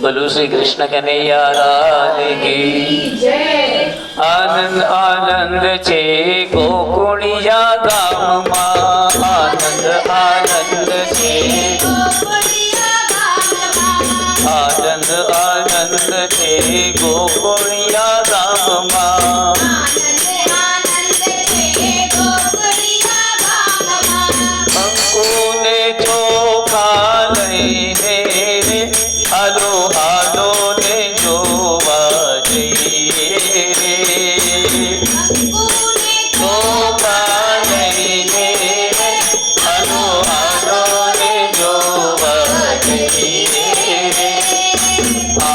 बोलो श्री कृष्ण कन्हैया लाल की। आनंद आनंद छे गोकुणिया गाम आनंद आनंद छे। आनंद आनंद छे गोकुणिया गाम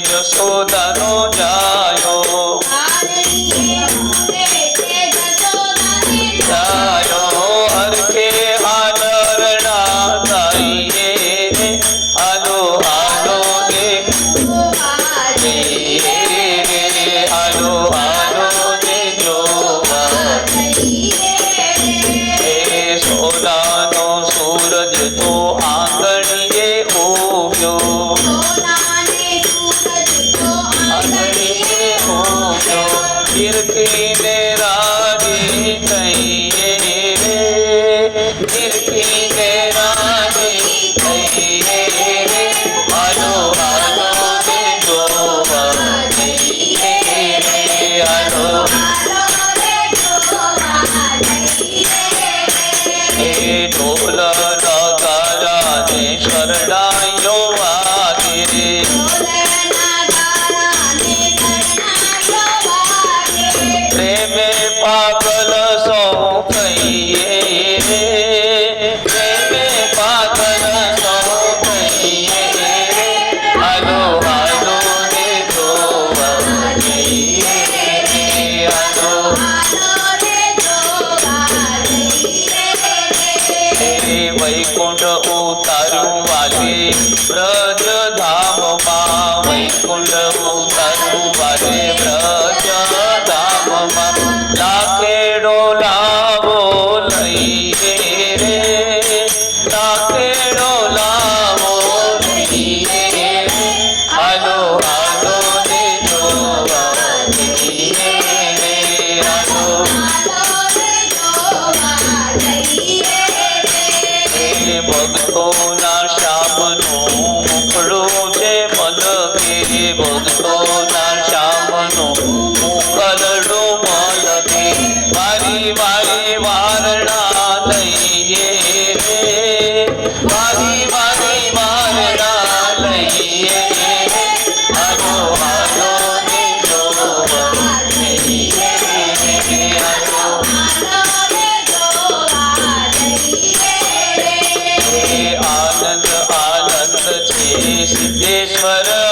જશોદાનો જાયો જાયો હરખે હાલો હાલો ને જઈએ રે હાલો वाले वैकुंठ उतारू वाले ब्रज धाम मा वैकुंठ उतारू वाले ब्रज મલકે ભક્તોના શ્યામનું મારી મારી વારણા લઈએ મારી મારી વારણા લઈએ આનો હાલો ને જોવા જઈએ રે હાલો એ આનંદ આનંદ છે સિદ્ધેશ્વર.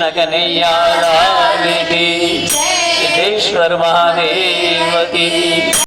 કૃષ્ણ કનૈયા લાલ કી સિદ્ધેશ્વર મહાદેવ કી.